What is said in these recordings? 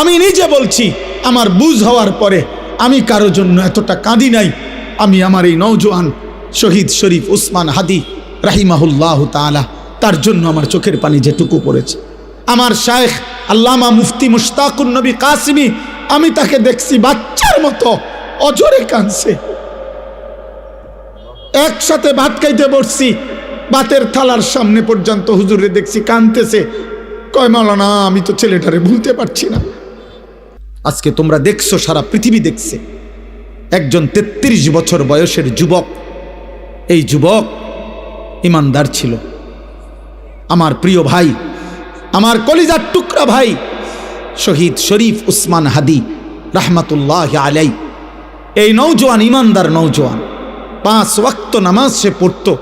আমি নিজে বলছি, আমার বুঝ হওয়ার পরে আমি কারও জন্য এতটা কাঁদি নাই। আমি আমার এই নৌজওয়ান শহীদ শরীফ উসমান হাদি রাহিমাহুল্লাহ তাআলা, তার জন্য আমার চোখের পানি যেটুকু পড়েছে। আমার শায়েখ আল্লামা মুফতি মুশতাকুন নবী কাসিমি, আমি তাকে দেখছি বাচ্চার মতো, অজরে কাঁদছে। একসাথে ভাত খাইতে বসছি, ভাতের থালার সামনে পর্যন্ত হুজুরে দেখছি কানতেছে কয়, মাওলানা, আমি তো ছেলেটারে ভুলতে পারছি না। আজকে তোমরা দেখছ, সারা পৃথিবী দেখছে। একজন ৩৩ বছর বয়সের যুবক। এই যুবক ইমানদার ছিল। আমার প্রিয় ভাই, আমার কলিজার টুকরা ভাই, শহীদ শরীফ উসমান হাদি, রাহমাতুল্লাহ আলাই এই নৌজওয়ান ইমানদার নৌজওয়ান পাঁচ ওয়াক্ত নামাজ সে পড়তো।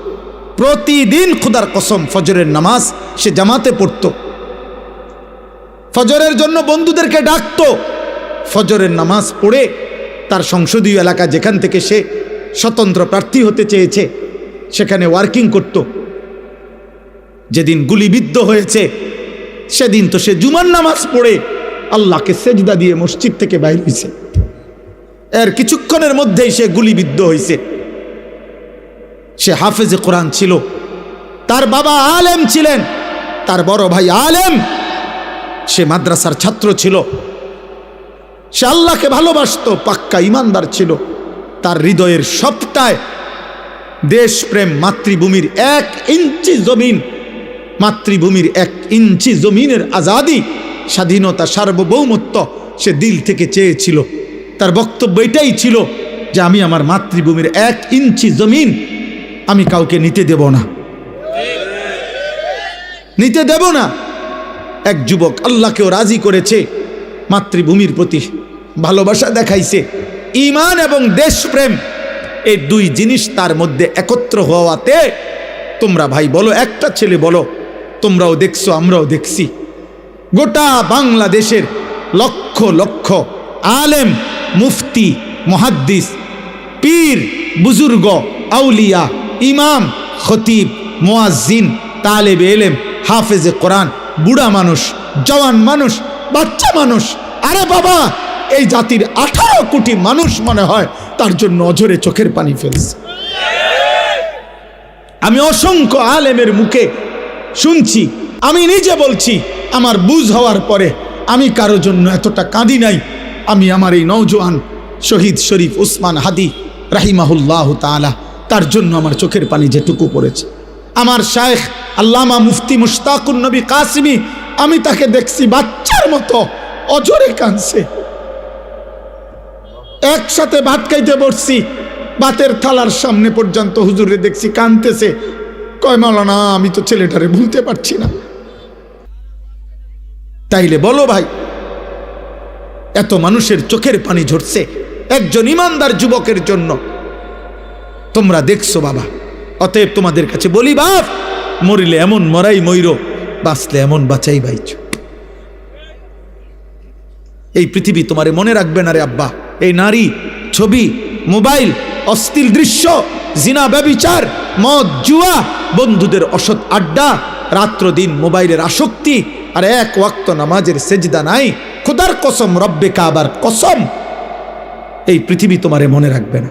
প্রতিদিন খুদার কসম, ফজরের নামাজ সে জামাতে পড়তো। ফজরের জন্য বন্ধুদেরকে ডাকতো। ফজরের নামাজ পড়ে তার সংসদীয় এলাকা যেখান থেকে সে স্বতন্ত্র প্রার্থী হতে চেয়েছে, সেখানে ওয়ার্কিং করত। যেদিন গুলিবিদ্ধ হয়েছে, সেদিন তো সে জুমার নামাজ পড়ে, আল্লাহকে সেজদা দিয়ে মসজিদ থেকে বাইর হয়েছে। এর কিছুক্ষণের মধ্যেই সে গুলিবিদ্ধ হয়েছে। সে হাফেজে কোরআন ছিল। তার বাবা আলেম ছিলেন, তার বড় ভাই আলেম। সে মাদ্রাসার ছাত্র ছিল। সে আল্লাহকে ভালোবাসত, পাক্কা ইমানদার ছিল। তার হৃদয়ের সবটায় দেশপ্রেম মাতৃভূমির এক ইঞ্চি জমিন, মাতৃভূমির এক ইঞ্চি জমিনের আজাদি, স্বাধীনতা, সার্বভৌমত্ব সে দিল থেকে চেয়েছিল। তার বক্তব্য এটাই ছিল যে আমি আমার মাতৃভূমির এক ইঞ্চি জমিন, আমি কাউকে নিতে দেব না। নিতে দেব না। এক যুবক আল্লাহকেও রাজি করেছে মাতৃভূমির প্রতি। ভালোবাসা দেখাইছে। ইমান এবং দেশপ্রেম, এই দুই জিনিস তার মধ্যে একত্র হওয়াতে তোমরা ভাই বলো, একটা ছেলে বলো, তোমরাও দেখছ, আমরাও দেখছি। গোটা বাংলাদেশের লক্ষ লক্ষ আলেম, মুফতি, মহাদ্দিস, পীর, বুজুর্গ, আউলিয়া, ইমাম, খতিব, মোয়াজ্জিন, তালেব এলেম, হাফেজে কোরআন, বুড়া মানুষ, জওয়ান মানুষ, বাচ্চা মানুষ। আরে বাবা এই জাতির আঠারো কোটি মানুষ মনে হয় তার জন্য অজরে চোখের পানি ফেলছে। আমি অসংখ্য আলেমের মুখে শুনছি, আমি নিজে বলছি, আমার বুঝ হওয়ার পরে আমি কারও জন্য এতটা কাঁদি নাই। আমি আমার এই নৌজওয়ান শহীদ শরীফ উসমান হাদি রাহিমাহুল্লাহ তাআলা, তার জন্য আমার চোখের পানি যেটুকু পড়েছে। আমার শায়েখ আল্লামা মুফতি মুশতাকুন নবী কাসিমি, আমি তাকে দেখছি বাচ্চার মতো অজরে কাঁদছে। একসাথে ভাত খাইতে বসছি। ভাতের থালার সামনে পর্যন্ত হুজুরে দেখছি কানতেছে। কয়, মাওলানা, আমি তো ছেলেটারে ভুলতে পারছি না। তাইলে বলো ভাই, এত মানুষের চোখের পানি ঝরছে একজন ইমানদার যুবকের জন্য। তোমরা দেখছ বাবা, অতএব তোমাদের কাছে বলি বাপ, মরিলে এমন মরাই ময়ূর বাঁচলে এমন বাঁচাই বাইছ এই পৃথিবী তোমারে মনে রাখবে না রে আব্বা। এই নারী, ছবি, মোবাইল, অস্থির দৃশ্য, জিনা, ব্যবিচার, মদ, জুয়া, বন্ধুদের অসৎ আড্ডা রাত্র দিন মোবাইলের আসক্তি, আর এক ওয়াক্ত নামাজের সেজদা নাই। খোদার কসম, রব্বে কাবার কসম, এই পৃথিবী তোমারে মনে রাখবে না।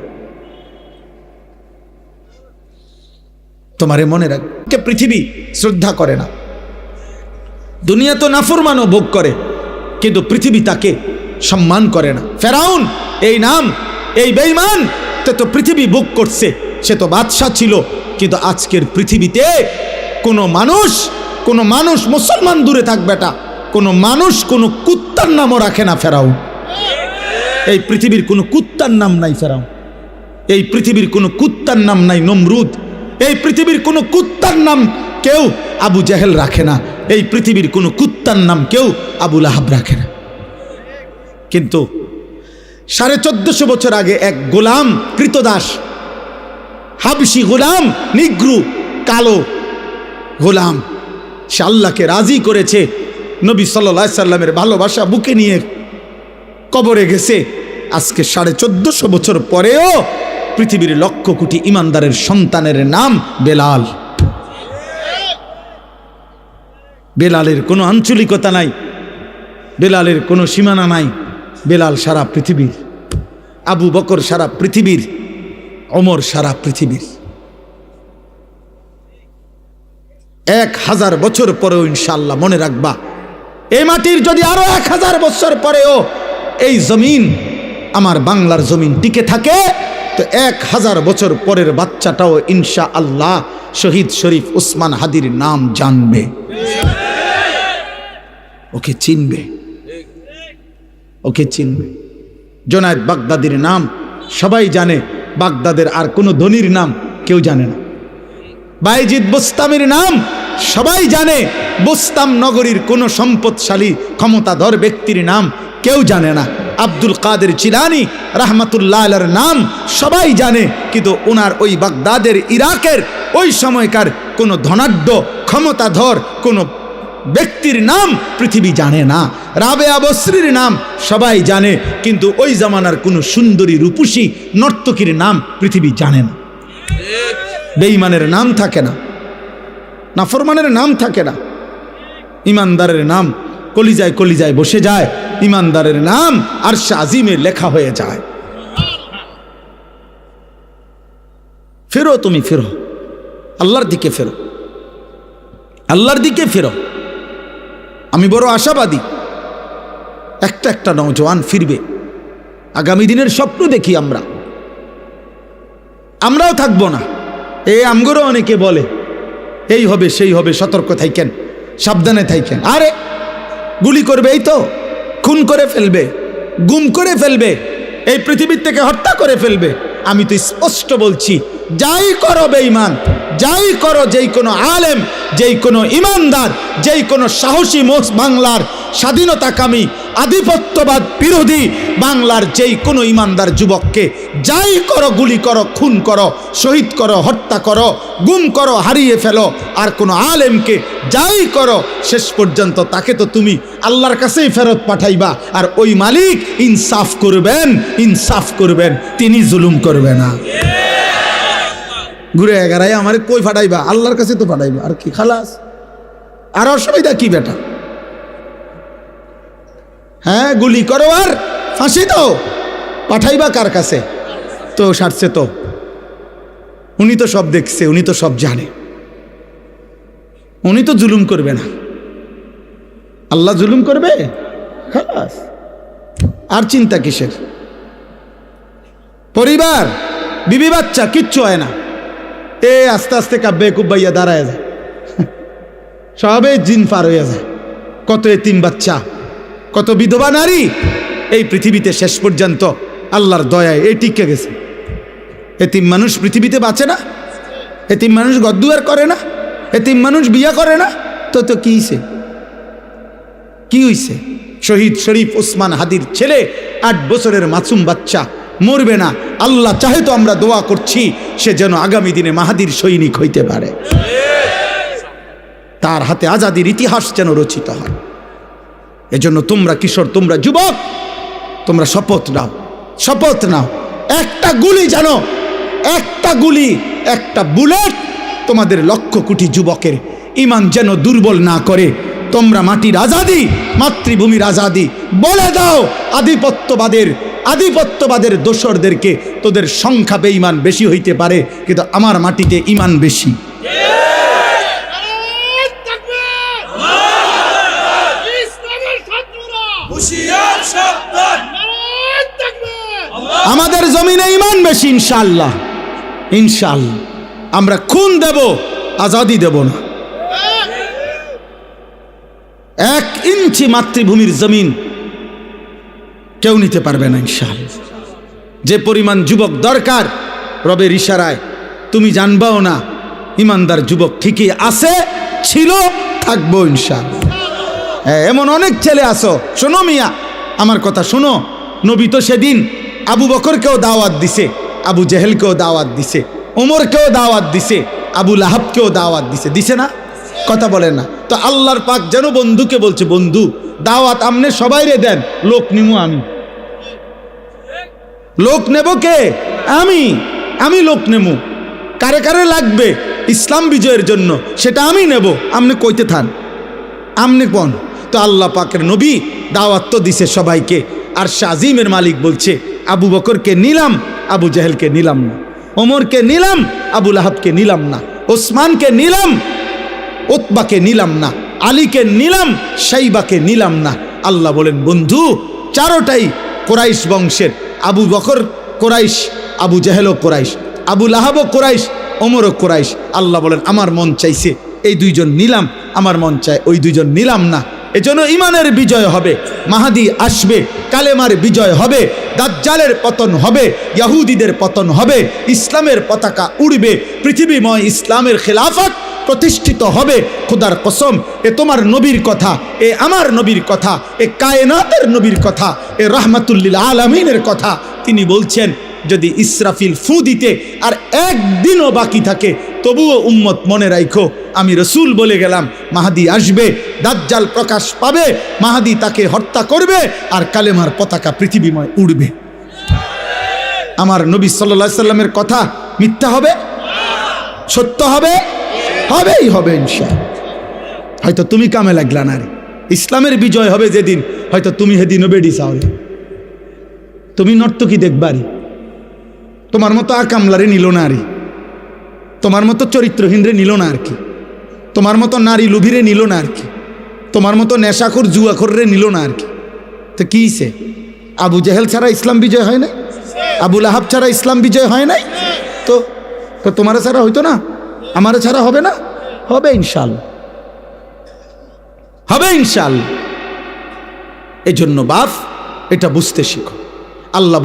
তোমারে মনে রাখবে পৃথিবী শ্রদ্ধা করে না। দুনিয়া তো নাফরমানও ভোগ করে, কিন্তু পৃথিবী তাকে সম্মান করে না। ফেরাউন, এই নাম, এই বেইমান তে তো পৃথিবী বুক করছে। সে তো বাদশাহ ছিল, কিন্তু আজকের পৃথিবীতে কোনো মানুষ কোনো মানুষ মুসলমান দূরে থাক বেটা। কোনো মানুষ কোনো কুত্তার নামও রাখে না ফেরাউন। এই পৃথিবীর কোনো কুত্তার নাম নাই ফেরাউন। এই পৃথিবীর কোনো কুত্তার নাম নাই নমরুদ। এই পৃথিবীর কোনো কুত্তার নাম কেউ আবু জাহেল রাখে না। এই পৃথিবীর কোনো কুত্তার নাম কেউ আবুল আহাব রাখে না। কিন্তু সাড়ে চোদ্দশো বছর আগে এক গোলাম কৃতদাস হাবসি গোলাম, নিগ্রু, কালো গোলাম, সে আল্লাহকে রাজি করেছে। নবী সাল্লা সাল্লামের ভালোবাসা বুকে নিয়ে কবরে গেছে। আজকে সাড়ে চোদ্দশো বছর পরেও পৃথিবীর লক্ষ কোটি ইমানদারের সন্তানের নাম বেলাল। বেলালের কোনো আঞ্চলিকতা নাই, বেলালের কোনো সীমানা নাই। বেলাল সারা পৃথিবীর, আবু বকর সারা পৃথিবীর অমর সারা পৃথিবীর। এক হাজার বছর পরেও ইনশাল্লাহ মনে রাখবা এই মাটির যদি আরও এক হাজার বছর পরেও এই জমিন, আমার বাংলার জমিন টিকে থাকে, তো এক হাজার বছর পরের বাচ্চাটাও ইনশা আল্লাহ শহীদ শরীফ উসমান হাদির নাম জানবে। ওকে চিনবে। ওকে চিনবে। জোনায়দ বাগদাদির নাম সবাই জানে, বাগদাদের আর কোনো ধনির নাম কেউ জানে না। বাইজিদ বোস্তামের নাম সবাই জানে, বোস্তাম নগরীর কোনো সম্পদশালী, ক্ষমতাধর ব্যক্তির নাম কেউ জানে না। আব্দুল কাদের চিলানি রাহমাতুল্লাহ আলার নাম সবাই জানে, কিন্তু ওনার ওই বাগদাদের ইরাকের ওই সময়কার কোনো ধনাঢ্য, ক্ষমতাধর, কোনো ব্যক্তির নাম পৃথিবী জানে না। রাবে আবশ্রীর নাম সবাই জানে, কিন্তু ওই জামানার কোনো সুন্দরী রূপসী নর্তকীর নাম পৃথিবী জানে না। বেঈমানের নাম থাকে না, নাফরমানের নাম থাকে না। ইমানদারের নাম কলিজায় কলিজায় বসে যায়, ইমানদারের নাম আর আজিমে লেখা হয়ে যায়। ফেরো তুমি, ফেরো। আল্লাহর দিকে ফেরো। আল্লাহর দিকে ফেরো। আমি বড় আশাবাদী। একটা একটা নৌজওয়ান ফিরবে। আগামী দিনের স্বপ্ন দেখি আমরা। আমরাও থাকব না। এই আমগরও অনেকে বলে, এই হবে, সেই হবে, সতর্ক থাইকেন, সাবধানে থাইকেন। আরে, গুলি করবে এই তো, খুন করে ফেলবে, গুম করে ফেলবে, এই পৃথিবীর থেকে হত্যা করে ফেলবে। আমি তো স্পষ্ট বলছি, যাই করো বেঈমান, যাই করো যেই কোনো আলেম যেই কোনো ইমানদার যেই কোনো সাহসী মোস বাংলার স্বাধীনতাকামী, আধিপত্যবাদ বিরোধী বাংলার যেই কোনো ইমানদার যুবককে যাই করো, গুলি করো, খুন করো, শহীদ করো, হত্যা করো, গুম করো, হারিয়ে ফেলো, আর কোনো আলেমকে যাই করো, শেষ পর্যন্ত তাকে তো তুমি আল্লাহর কাছেই ফেরত পাঠাইবা, আর ওই মালিক ইনসাফ করবেন ইনসাফ করবেন, তিনি জুলুম করবে না। ঘুরে এগারাই আমার কই ফাটাইবা? আল্লাহর কাছে তো ফাটাইবা। আর কি, খালাস? আর অসুবিধা কি বেটা? হ্যাঁ গুলি করো আর ফাঁসি তো পাঠাইবা কার কাছে? তো সারছে তো। উনি তো সব দেখছে, উনি তো সব জানে। উনি তো জুলুম করবে না। আল্লাহ জুলুম করবে? খালাস। আর চিন্তা কিসের? পরিবার, বিবি বাচ্চা, কিচ্ছু হয় না। এ, আস্তে আস্তে কাব্যে কুব্বাইয়া দাঁড়ায় যায়। সবে জিন পার হয়ে যায়। কত এতিম বাচ্চা, কত বিধবা নারী, এই পৃথিবীতে শেষ পর্যন্ত আল্লাহর দয়ায় এই টিকে গেছে। এতিম মানুষ পৃথিবীতে বাঁচে না এতিম মানুষ গদ্দুয়ার করে না এতিম মানুষ বিয়া করে না, তো তো কি হইছে? কি হইছে? শহীদ শরীফ ওসমান হাদির ছেলে, আট বছরের মাসুম বাচ্চা মরবে না। আল্লাহ চাহে তো আমরা দোয়া করছি, সে যেন আগামী দিনে মাহাদির সৈনিক হইতে পারে। তার হাতে আজাদির ইতিহাস যেন রচিত হয়। এজন্য তোমরা কিশোর, তোমরা যুবক, তোমরা শপথ নাও শপথ নাও। একটা গুলি জানো, একটা গুলি, একটা বুলেট তোমাদের লক্ষ কোটি যুবকের ইমান যেন দুর্বল না করে। তোমরা মাটির আজাদি, মাতৃভূমির আজাদি, বলে দাও আধিপত্যবাদের আধিপত্যবাদের দোসরদেরকে তোদের সংখ্যা বেঈমান বেশি হইতে পারে, কিন্তু আমার মাটিতে ইমান বেশি! আমাদের জমিনে ইমান বেশি ইনশাল্লাহ ইনশাল্লাহ আমরা খুন দেব, আজাদি দেব না। এক ইঞ্চি মাতৃভূমির জমিন কেউ নিতে পারবে না ইনশাল্লাহ যে পরিমাণ যুবক দরকার রবের ইশারায় তুমি জানবাও না ইমানদার যুবক ঠিকই আছে ছিল থাকব ইনশাল্লাহ হ্যাঁ, এমন অনেক ছেলে আসো শোনো মিয়া আমার কথা শোনো। নবী তো সেদিন আবু বকরকেও দাওয়াত দিছে আবু জেহেলকেও দাওয়াত দিছে ওমরকেও দাওয়াত দিছে আবু লাহাবকেও দাওয়াত দিছে। দিছে না? কথা বলে না। তো আল্লাহর পাক যেন বন্ধুকে বলছে বন্ধু দাওয়াত আমনে সবাই রে দেন লোক নিমু আমি। লোক নেব কে? আমি আমি লোক নেমু। কারে কারে লাগবে ইসলাম বিজয়ের জন্য? সেটা আমি নেব। আমনে কইতে থান। আমনে কোন? তো আল্লাহ পাকের নবী দাওয়াত তো দিছে সবাইকে। আর শাজিমের মালিক বলছে, আবু বকরকে নিলাম, আবু জাহেলকে নিলাম না। ওমরকে নিলাম আবুল আহাবকে নিলাম না। ওসমানকে নিলাম, ওতবাকে নিলাম না। আলীকে নিলাম, সাইবাকে নিলাম না। আল্লাহ বলেন, বন্ধু, চারোটাই কোরাইশ বংশের আবু বকর কোরাইশ, আবু জাহেলও কোরাইশ, আবু লাহাবও কোরাইশ ওমরও কোরাইশ। আল্লাহ বলেন, আমার মন চাইছে, এই দুইজন নিলাম, আমার মন চায় ওই দুইজন নিলাম না। এজন্য ইমানের বিজয় হবে, মাহাদি আসবে, কালেমার বিজয় হবে, দাজ্জালের পতন হবে, ইয়াহুদিদের পতন হবে, ইসলামের পতাকা উড়বে, পৃথিবীময় ইসলামের খেলাফত প্রতিষ্ঠিত হবে। খুদার কসম, এ তোমার নবীর কথা, এ আমার নবীর কথা, এ কায়নাতের নবীর কথা, এ রহমাতুল্লিল আলমিনের কথা। তিনি বলছেন, যদি ইসরাফিল ফু দিতে আর একদিনও বাকি থাকে, তবুও উম্মত মনে রাখো আমি রসুল বলে গেলাম, মাহাদি আসবে, দাজ্জাল প্রকাশ পাবে, মাহাদি তাকে হত্যা করবে আর কালেমার পতাকা পৃথিবীময় উড়বে। আমার নবী সাল্লা সাল্লামের কথা মিথ্যা হবে? সত্য হবে? হবেই হবে ইনশা হয়তো তুমি কামে লাগলা না রে ইসলামের বিজয় হবে যেদিন, হয়তো তুমি সেদিনও বেডি চাওলে তুমি নর্তকী দেখবারি। তোমার মতো আকামলারে নিল না রে তোমার মতো চরিত্রহীনরে নিল না আর কি। তোমার মতো নারী লুভিরে নিল না আর কি। তোমার মতো নেশাখোর, জুয়াখোররে নিল না আর কি। তো কী সে আবু জাহেল ছাড়া ইসলাম বিজয় হয় নাই? আবুল আহাব ছাড়া ইসলাম বিজয় হয় নাই? তো তো তোমার ছাড়া হইতো না? আমার ছাড়া হবে না? হবে ইনশাল। হবে ইনশাল। এই জন্য বাপ, এটা বুঝতে শিখো। আল্লাহ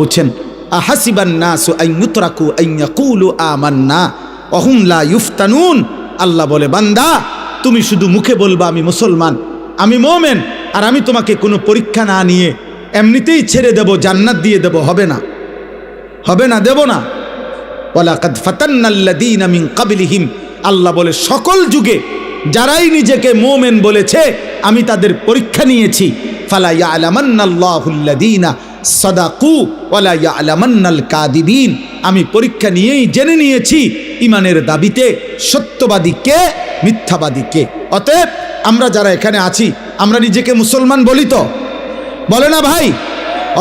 লা ইউফতানুন। আল্লাহ বলে, বান্দা, তুমি শুধু মুখে বলবা আমি মুসলমান, আমি মোমেন, আর আমি তোমাকে কোনো পরীক্ষা না নিয়ে এমনিতেই ছেড়ে দেব, জান্নাত দিয়ে দেব, হবে না। হবে না, দেব না। ওয়ালাকাদ ফাতান্নাল্লাযীনা মিন ক্বাবলিহিম আল্লাহ বলে, সকল যুগে যারাই নিজেকে মোমেন বলেছে, আমি তাদের পরীক্ষা নিয়েছি। ফালা ইয়ালামান্নাল্লাহুল্লাযীনা সাদাকু ওয়ালা ইয়ালামান্নাল কাদিবিন আমি পরীক্ষা নিয়েই জেনে নিয়েছি ইমানের দাবিতে সত্যবাদী কে, মিথ্যাবাদী কে। অতএব আমরা যারা এখানে আছি, আমরা নিজেকে মুসলমান বলি তো। বলে না ভাই?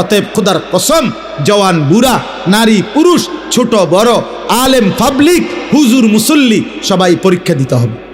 অতএব খুদার কসম, জওয়ান বুড়া, নারী, পুরুষ ছোট বড় আলেম পাবলিক হুজুর মুসল্লি সবাই পরীক্ষা দিতে হবে।